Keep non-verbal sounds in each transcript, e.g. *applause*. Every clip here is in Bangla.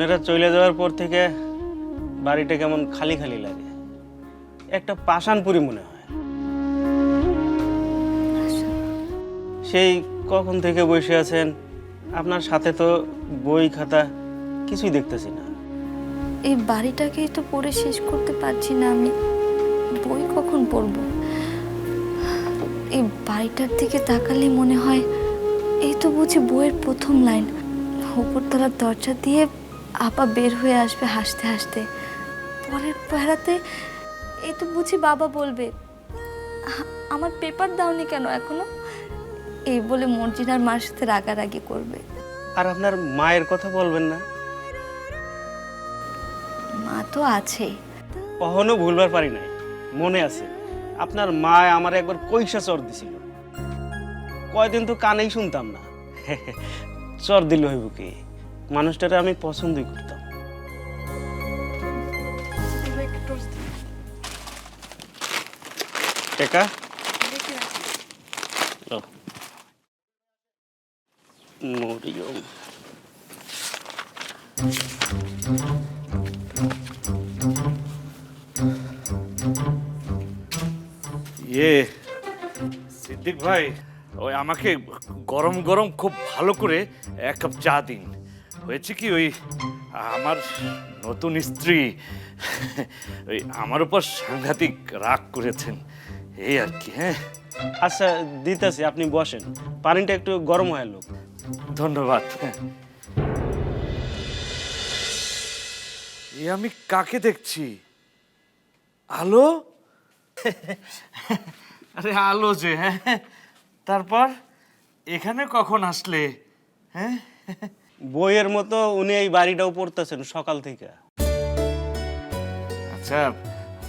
আপনারা চলে যাওয়ার পর থেকে বাড়িটা কেমন খালি খালি লাগে। একটা পাষাণপুরি মনে হয়। সেই কখন থেকে বসে আছেন? আপনার সাথে তো বই, খাতা কিছুই দেখতেছি না। এই বাড়িটাকেই তো পড়ে শেষ করতে পারছি না আমি। বই কখন পড়ব? এই বাড়িটার দিকে তাকালে মনে হয় এই তো বুঝি বইয়ের প্রথম লাইন। উপরতলার দরজা দিয়ে আপা বের হয়ে আসবে হাসতে হাসতে। পরের পাড়াতে এই তো বুঝি বাবা বলবে আমার পেপার দাওনি কেন এখনও? এই বলে মর্জিনার মার সাথে রাগারাগি করবে। আর আপনার মায়ের কথা বলবেন না? মা তো আছেই কখনো ভুলবার পারি নাই মনে আছে। আপনার মা আমার একবার কইসা চর দিছিল। কয়দিন তো কানেই শুনতাম না। *laughs* চর দিল হইব কি? মানুষটারে আমি পছন্দই করতাম। টেকা? মরিয়ম। ইয়ে সিদ্দিক ভাই ওই আমাকে গরম গরম খুব ভালো করে এক কাপ চা দিন। হয়েছে কি ওই আমার নতুন স্ত্রী? ওই আমার উপর সাংঘাতিক রাগ করেছেন। এই আর কি হ্যাঁ? আচ্ছা দিতেছি আপনি বসেন। পানিটা একটু গরম হয় লোক। ধন্যবাদ হ্যাঁ। এ আমি কাকে দেখছি? আলো? আরে আলো যে হ্যাঁ? তারপর? এখানে কখন আসলে? হ্যাঁ? বইয়ের মতো উনি এই বাড়িটাও পড়তেছেন সকাল থেকে। আচ্ছা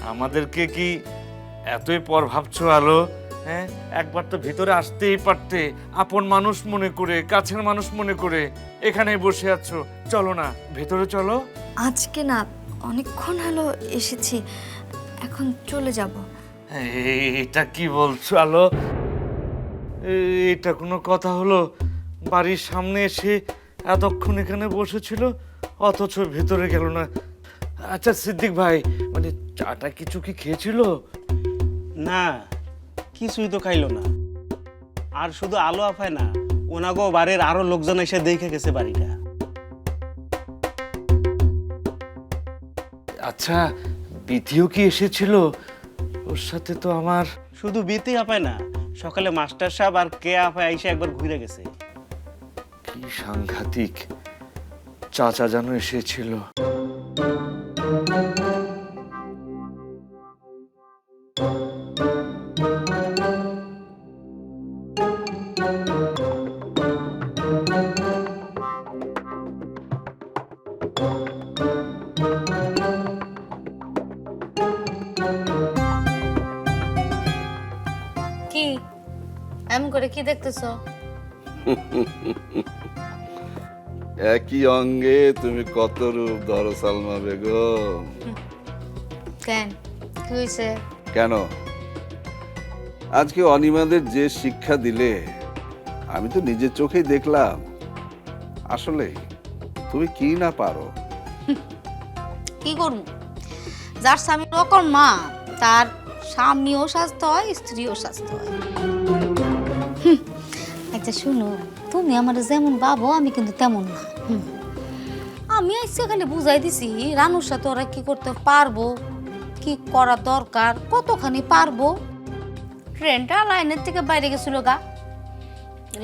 আমাদেরকে কি এতই পর ভাবছ আলো? হ্যাঁ একবার তো ভিতরে আসতেই পারতে আপন মানুষ মনে করে কাছের মানুষ মনে করে এখানে বসে আছো। চলো না ভেতরে চলো। আজকে না অনেকক্ষণ হলো এসেছি এখন চলে যাব। এটা কি বলছো আলো? এ- এটা কোনো কথা হলো? বাড়ির সামনে এসে এতক্ষণ এখানে বসেছিল অথচ ভেতরে গেল না। আচ্ছা সিদ্দিক ভাই মানে চাটা কিছু কি খেয়েছিল? না কিছুই তো খাইলো না। আর শুধু আলো আফায় না ওনাগো বাড়ির আরও লোকজন এসে দেখে গেছে বাড়িটা। আচ্ছা বিধিও কি এসেছিল? ওর সাথে তো আমার শুধু বিতি আপায় না সকালে মাস্টার সাহেব আর কে আপায় এসে একবার ঘুরে গেছে। সাংঘাতিক চাচা যেন এসেছিল। কি? এমন করে কি দেখতেছ? *laughs* একই অঙ্গে তুমি কত রূপ ধরো সালমা বেগম? কেন? কি হয়েছে? কেন? আজকে অনিমাদের যে শিক্ষা দিলে আমি তো নিজের চোখেই দেখলাম। আসলে তুমি কি না পারো? *laughs* কি করব? যার স্বামী রকম মা তার স্বামীও স্বাস্থ্য হয় স্ত্রীও স্বাস্থ্য হয়। আচ্ছা শুনো। তুমি আমার যেমন ভাবো আমি কিন্তু তেমন না। আমি আজকে খালি বুঝাই দিছি রানুর সাথে ওরা কি করতে পারব কি করা দরকার কতখানি পারব। ট্রেনটা লাইনের থেকে বাইরে গেছিল গা।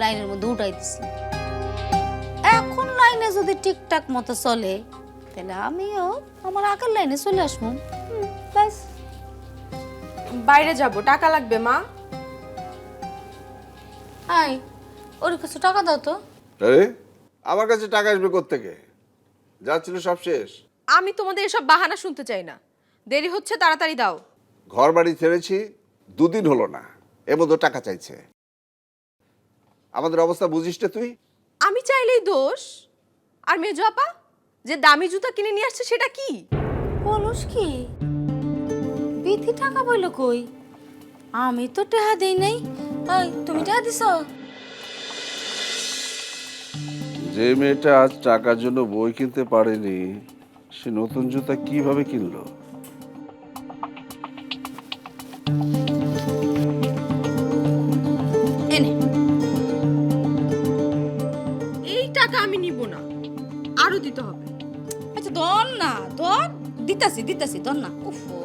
লাইনের মধ্যে উঠাই দিছি। এখন লাইনে যদি ঠিকঠাক মতো চলে তাহলে আমিও আমার আগের লাইনে চলে আসব। ব্যাস। বাইরে যাব টাকা লাগবে মা? আই ওর কিছু টাকা দাও তো। আরে আমার কাছে টাকা আসবে কোত্থেকে? যা ছিল সব শেষ। আমি তোমাদের এসব বাহানা শুনতে চাই না। দেরি হচ্ছে তাড়াতাড়ি দাও। ঘর বাড়ি ছেড়েছি দুদিন হলো না। এর মধ্যে টাকা চাইছে। আমাদের অবস্থা বুঝিস না তুই? আমি চাইলেই দোষ। আর মেজো আপা যে দামি জুতা কিনে নিয়ে আসছে সেটা কি? বলস কি? বিধি টাকা বইল কই? আমি তো টেহা দেই নাই। তুমি টেহা দিছ? যে মেয়েটা আজ টাকার জন্য বই কিনতে পারেনি সে নতুন জুতা কীভাবে কিনলো? এনে এই টাকা আমি নিব না আরও দিতে হবে। আচ্ছা দন না দন দিতাছি দিতাছি দন না। উফো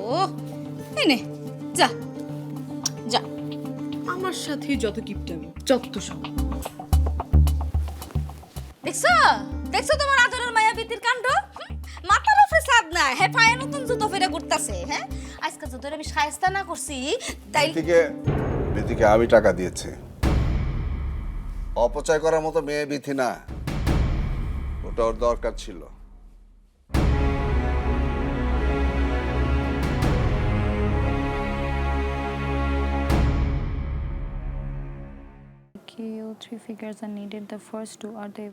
এই নে যা যা। আমার সাথে যত কিপটামি যত সব। দেখছ? দেখছ তোমার আদরের মায়া বিতির কাণ্ড? মাথার উপরে সাদ না হ্যাঁ পায়ে নতুন জুতো ফেরে ঘুরতাছে হ্যাঁ আজকে যদি আমি সায়স্তা না করছি তাই বিতিকে বিতিকে আমি টাকা দিয়েছি। অপচয় করার মতো মেয়ে বিথি না। ওটা ওর দরকার ছিল। KO three figures are needed. The first two are the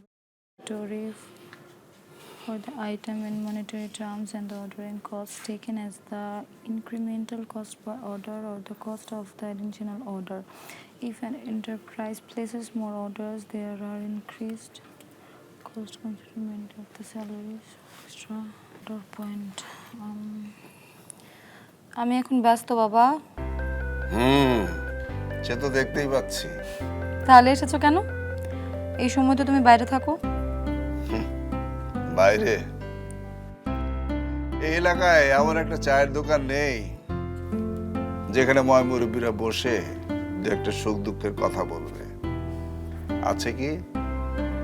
for the item in monetary terms and the ordering cost taken as the incremental cost per order or the cost of the original order. If an enterprise places more orders, there are increased cost complement of the salaries extra order point. Um, আমি এখন ব্যস্ত বাবা হুম সে তো দেখতেই পাচ্ছি তাহলে এসেছ কেন এই সময় তো তুমি বাইরে থাকো বাইরে। এই এলাকায় এমন একটা চায়ের দোকান নেই যেখানে ময় মুরব্বীরা বসে দু একটা সুখ দুঃখের কথা বলবে। আছে কি?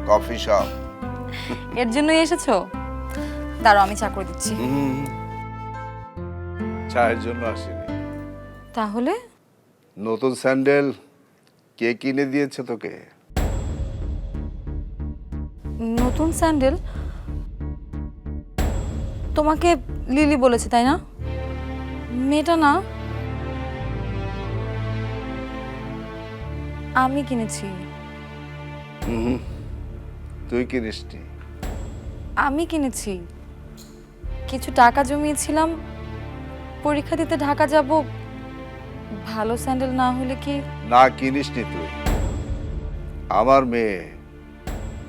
Coffee shop. এর জন্যই এসেছ? দাঁড়াও আমি চা করে দিচ্ছি। চায়ের জন্য আসিনি। তাহলে? নতুন স্যান্ডেল কে কিনে দিয়েছে তোকে? নতুন স্যান্ডেল? তোমাকে লিলি বলেছে তাই না? মেয়েটা না আমি কিনেছি। তুই কিনিসনি। আমি কিনেছি। কিছু টাকা জমিয়েছিলাম পরীক্ষা দিতে ঢাকা যাব ভালো স্যান্ডেল না হলে কি? না কিনিসনি তুই। আমার মেয়ে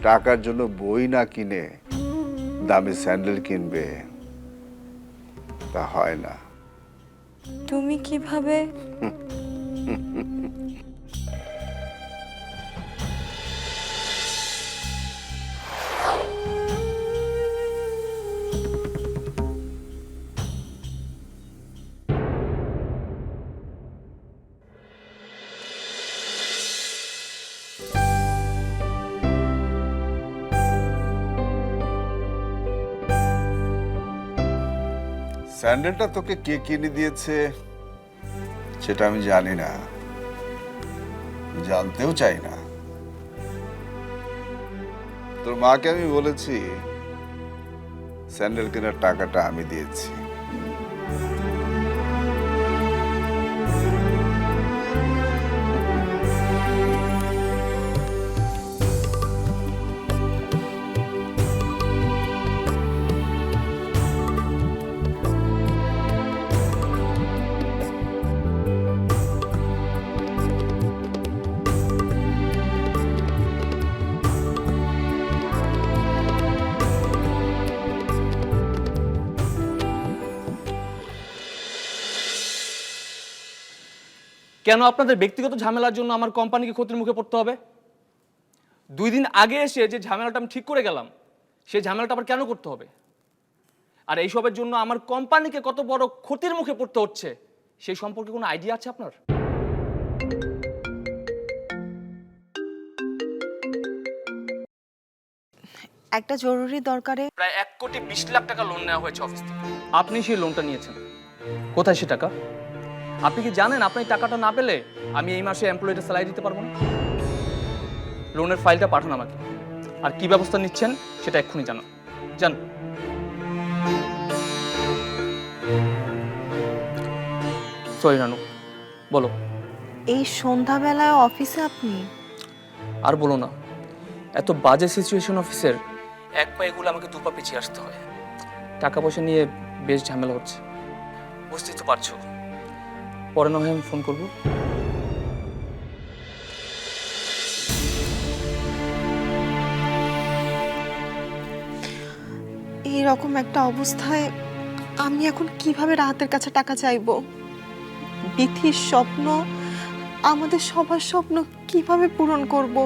টাকার জন্য বই না কিনে দামি স্যান্ডেল কিনবে। তা হয় না। তুমি কীভাবে স্যান্ডেলটা তোকে কে কিনে দিয়েছে, সেটা আমি জানি না। জানতেও চাই না। তোর মাকে আমি বলেছি, স্যান্ডেল কেনার টাকাটা আমি দিয়েছি। কেন আপনাদের ব্যক্তিগত ঝামেলার জন্য আমার কোম্পানিকে ক্ষতির মুখে পড়তে হবে? দুই দিন আগে এসে যে ঝামেলাটা আমি ঠিক করে গেলাম সেই ঝামেলাটা আবার কেন করতে হবে? আর এইসবের জন্য আমার কোম্পানিকে কত বড় ক্ষতির মুখে পড়তে হচ্ছে সেই সম্পর্কে কোনো আইডিয়া আছে আপনার? একটা জরুরি দরকারে প্রায় এক কোটি বিশ লাখ টাকা লোন নেওয়া হয়েছে অফিস থেকে। আপনি সেই লোনটা নিয়েছেন। কোথায় সে টাকা? আপনি কি জানেন আপনি টাকাটা না পেলে আমি এই মাসে এমপ্লয়িটা স্যালারি দিতে পারব না? লোনের ফাইলটা পাঠান আমাকে। আর কি ব্যবস্থা নিচ্ছেন সেটা এক্ষুনি জানান জান। সরি রানু বলো। এই সন্ধ্যাবেলায় অফিসে আপনি? আর বলো না। এত বাজে সিচুয়েশন অফিসের এক পা এগুলো আমাকে দু পা পিছিয়ে আসতে হয়। টাকা পয়সা নিয়ে বেশ ঝামেলা হচ্ছে। বুঝতেই তো পারছ। পরে না হয় আমি ফোন করব। রকম একটা অবস্থায় আমি এখন কীভাবে রাহাতের কাছে টাকা চাইব? বিথির স্বপ্ন, আমাদের সবার স্বপ্ন কীভাবে পূরণ করব?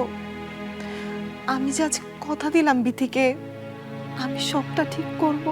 আমি যে আজ কথা দিলাম বিথিকে, আমি সবটা ঠিক করব?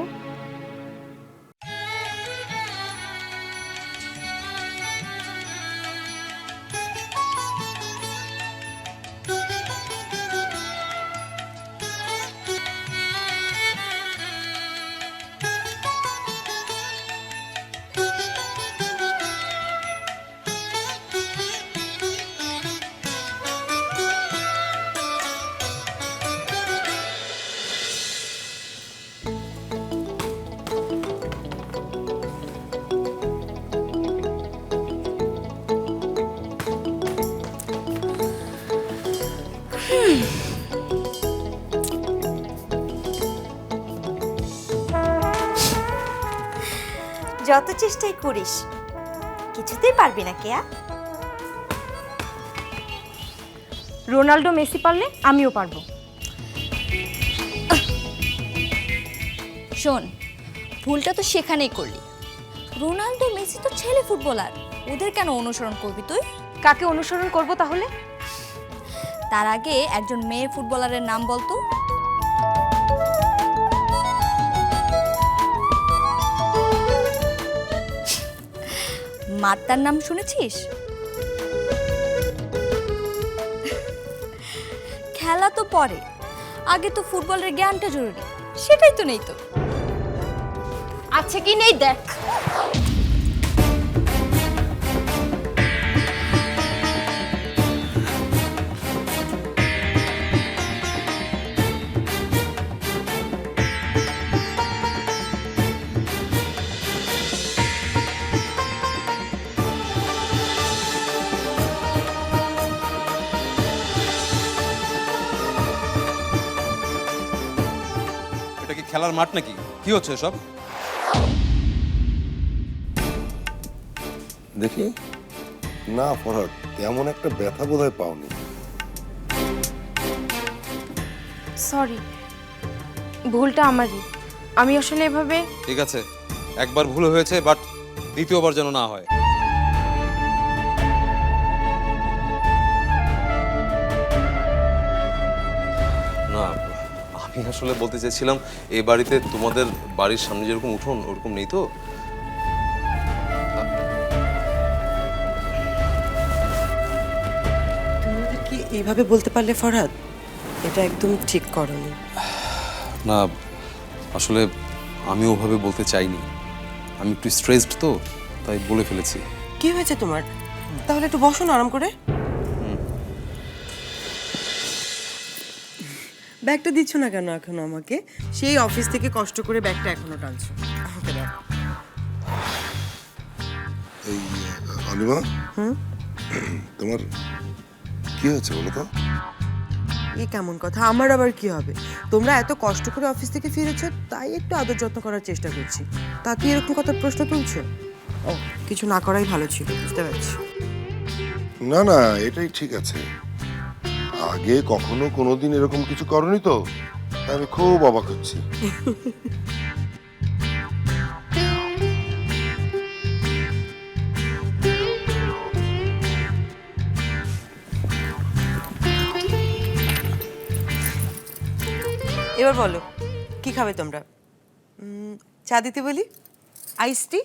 যত চেষ্টাই করিস কিছুতেই পারবি না কেয়া। রোনাল্ডো মেসি পারলে আমিও পারব। শোন ভুলটা তো সেখানেই করলি। রোনাল্ডো মেসি তো ছেলে ফুটবলার ওদের কেন অনুসরণ করবি তুই? কাকে অনুসরণ করব তাহলে? তার আগে একজন মেয়ে ফুটবলারের নাম বলতো মার্তার নাম শুনেছিস? খেলা তো পরে। আগে তো ফুটবলের জ্ঞানটা জরুরি। সেটাই তো নেই তো। আছে কি নেই দেখ। মাঠ নাকি? কি হচ্ছে সব দেখি। না ফরহাদ তেমন একটা ব্যথা বোধহয় পাওনি। সরি ভুলটা আমারই। আমি আসলে এভাবে ঠিক আছে একবার ভুল হয়েছে বাট দ্বিতীয়বার যেন না হয়। আমি আসলে বলতে চাইছিলাম এই বাড়িতে তোমাদের বাড়ির সামনে যেরকম উঠোন ওরকম নেই তো? কি এইভাবে বলতে পারলে ফরহাদ এটা একদম ঠিক করনি। না আসলে আমি ওভাবে বলতে চাইনি। আমি একটু স্ট্রেসড তো তাই বলে ফেলেছি। কি হয়েছে তোমার? তাহলে একটু বসো না আরাম করে। ব্যাগটা দিচ্ছ না কেন এখন আমাকে? সেই অফিস থেকে কষ্ট করে ব্যাগটা এখনও টানছো। আমাকে দাও। এই অনিমা তোমার কি হয়েছে বলো তো? এই কেমন কথা? আমার আবার কি হবে? তোমরা এত কষ্ট করে অফিস থেকে ফিরেছো তাই একটু আদর যত্ন করার চেষ্টা করছি। তাতে এরকম কথা প্রশ্ন তুলছো? ও কিছু না করাই ভালো ছিল বুঝতে পারছি। না না এটাই ঠিক আছে। আগে কখনো কোনোদিন এরকম কিছু করনি তো? আমি খুব অবাক হচ্ছি। এবার বলো, কি খাবে তোমরা? চা দিতে বলি? আইস টি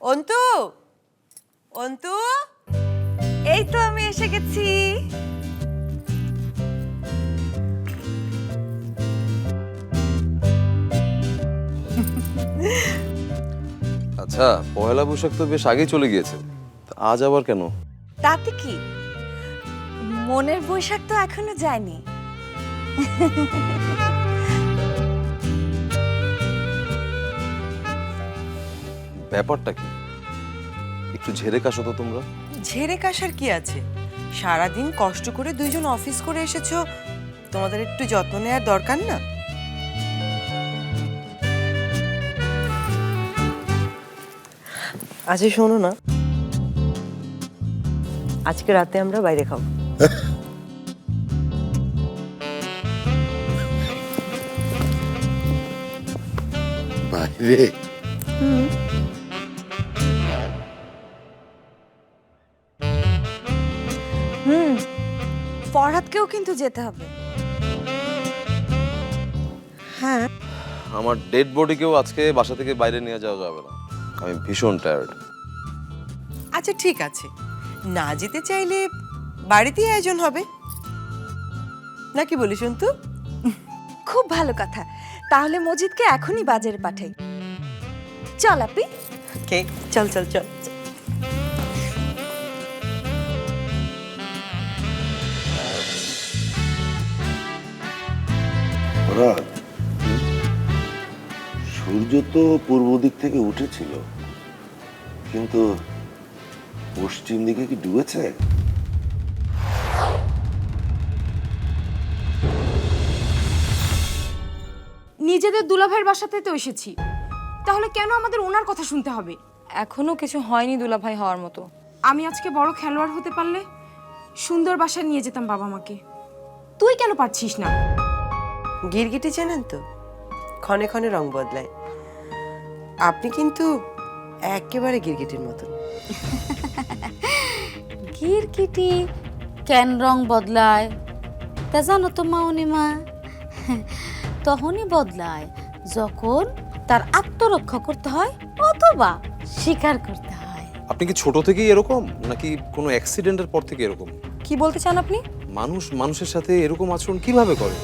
অন্তু! অন্তু! এই তো আমি এসে গেছি। আচ্ছা পয়লা বৈশাখ তো বেশ আগেই চলে গিয়েছে। আজ আবার কেন? তাতে কি? মনের বৈশাখ তো এখনও যায়নি। ব্যাপারটা কি? একটু ঝেড়ে কাশো তো তোমরা। ঝেড়ে কাশার কি আছে? সারাদিন কষ্ট করে দুইজন অফিস করে এসেছ তোমাদের একটু যত্ন নেওয়ার দরকার না? আচ্ছা শোনো না। আজকে রাতে আমরা বাইরে খাব। বাইরে? হুম। ফরহাদকেও কিন্তু যেতে হবে। হ্যাঁ। আমার ডেড বডিকেও আজকে বাসা থেকে বাইরে নিয়ে যাওয়া যাবে না। আমি ভীষণ টায়ার্ড আচ্ছা ঠিক আছে। না যেতে চাইলে বাড়িতেই আয়োজন হবে। নাকি বলিস অন্তু খুব ভালো কথা। তাহলে মজিদকে এখনই বাজারে পাঠাই। চল আপি। কে চল চল চল। রাত সূর্য তো পূর্ব দিক থেকে উঠেছিল কিন্তু পশ্চিম দিকে কি ডুবেছে? নিজেদের দুলাভাইয়ের বাসাতে তো এসেছি। তাহলে কেন আমাদের ওনার কথা শুনতে হবে? এখনও কিছু হয়নি দুলাভাই হওয়ার মতো। আমি আজকে বড় খেলোয়াড় হতে পারলে সুন্দর বাসায় নিয়ে যেতাম বাবা মাকে। তুই কেন পারছিস না? গিরগিটি চেনেন তো? ক্ষণে ক্ষণে রং বদলায়। আপনি কিন্তু একেবারে গিরগিটির মতন। *laughs* গিরগিটি কেন রং বদলায়? তা জানো তো মাউনিমা। *laughs* তখনই বদলায় যখন তার আত্মরক্ষা করতে হয় অথবা শিকার করতে হয়। আপনি কি ছোট থেকেই এরকম নাকি কোনো অ্যাক্সিডেন্টের পর থেকে এরকম? কি বলতে চান আপনি? মানুষ মানুষের সাথে এরকম আচরণ কীভাবে করে?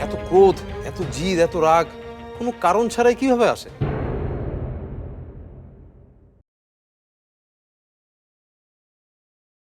এত ক্রোধ এত জিদ এত রাগ কোনো কারণ ছাড়াই কীভাবে আসে?